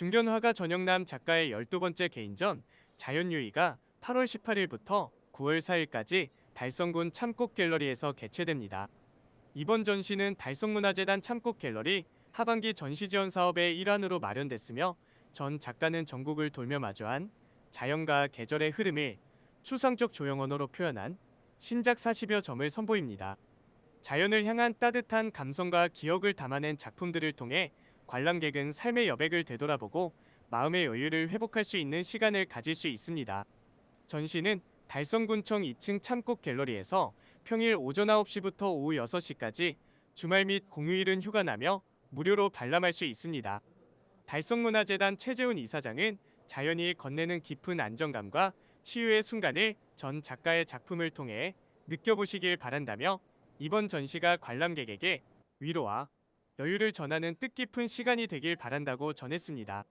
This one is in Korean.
중견화가 전영남 작가의 12번째 개인전 자연유의가 8월 18일부터 9월 4일까지 달성군 참꽃 갤러리에서 개최됩니다. 이번 전시는 달성문화재단 참꽃 갤러리 하반기 전시 지원 사업의 일환으로 마련됐으며 전 작가는 전국을 돌며 마주한 자연과 계절의 흐름을 추상적 조형 언어로 표현한 신작 40여 점을 선보입니다. 자연을 향한 따뜻한 감성과 기억을 담아낸 작품들을 통해 관람객은 삶의 여백을 되돌아보고 마음의 여유를 회복할 수 있는 시간을 가질 수 있습니다. 전시는 달성군청 2층 참꽃 갤러리에서 평일 오전 9시부터 오후 6시까지 주말 및 공휴일은 휴관하며 무료로 관람할 수 있습니다. 달성문화재단 최재훈 이사장은 자연이 건네는 깊은 안정감과 치유의 순간을 전 작가의 작품을 통해 느껴보시길 바란다며 이번 전시가 관람객에게 위로와 여유를 전하는 뜻깊은 시간이 되길 바란다고 전했습니다.